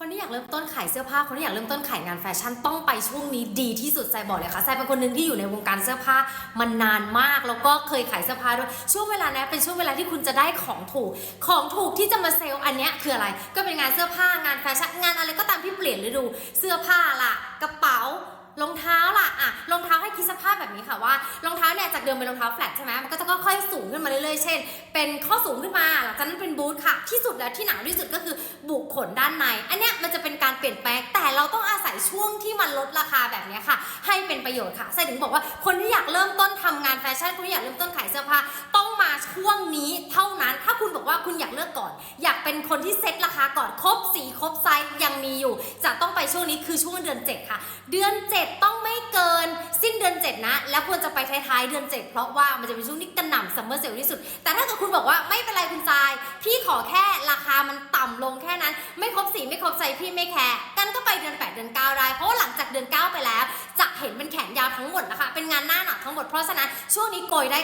คนที่อยากเริ่มต้นขายเสื้อผ้า คนที่อยากเริ่มต้นขายงานแฟชั่นต้องไปช่วงนี้ดีที่สุดใจบอกเลยค่ะใจเป็นคนหนึ่งที่อยู่ในวงการเสื้อผ้ามานานมาก แล้วก็เคยขายเสื้อผ้าด้วยช่วงเวลาเนี้ยเป็นช่วงเวลาที่คุณจะได้ของถูก ของถูกที่จะมาเซลล์อันเนี้ยคืออะไร ก็เป็นงานเสื้อผ้างานแฟชั่นงานอะไรก็ตามที่เปลี่ยนฤดูเสื้อผ้าล่ะ กระเป๋ารองเท้าล่ะอะรองเท้าให้คิดสภาพแบบนี้ค่ะว่ารองเท้าเนี่ยจากเดิมเป็นรองเท้าแฟลตใช่ไหมมันก็จะค่อยๆสูงขึ้นมาเรื่อยๆ เช่น เป็นข้อสูงขึ้นมาหลังจากนั้นเป็นบูทค่ะ ที่สุดแล้วที่หนักที่สุดก็คือบุกขนด้านใน อันเนี้ยมันจะเป็นการเปลี่ยนแปลง แต่เราต้องอาศัยช่วงที่มันลดราคาแบบนี้ค่ะ ให้เป็นประโยชน์ค่ะใส่ถึงบอกว่าคนที่อยากเริ่มต้นทำงานแฟชั่นคนที่อยากเริ่มต้นขายเสื้อผ้าต้องมาช่วงนี้เท่านั้น ถ้าคุณบอกว่าคุณอยากเลือกก่อน อยากเป็นคนที่เซ็ตราคาก่อนครบสีครบไซส์ยังมีอยู่ จะต้องไปช่วงนี้คือช่วงเดือน 7 ค่ะ เดือน 7 ต้องไม่เก นะ แล้วควรจะไปท้ายๆเดือน7เพราะว่ามันจะเป็นช่วงที่กระหน่ำซัมเมอร์เซลล์ที่สุด แต่ถ้าเกิดคุณบอกว่าไม่เป็นไรคุณจาย พี่ขอแค่ราคามันต่ำลงแค่นั้น ไม่ครบสีไม่ครบไซส์พี่ไม่แคร์กันก็ไปเดือน 8 เดือน 9 ได้ เพราะว่าหลังจากเดือน 9 ไปแล้ว จะเห็นเป็นแขนยาวทั้งหมดนะคะ เป็นงานหน้าหนักทั้งหมดเพราะฉะนั้นช่วงนี้โกยได้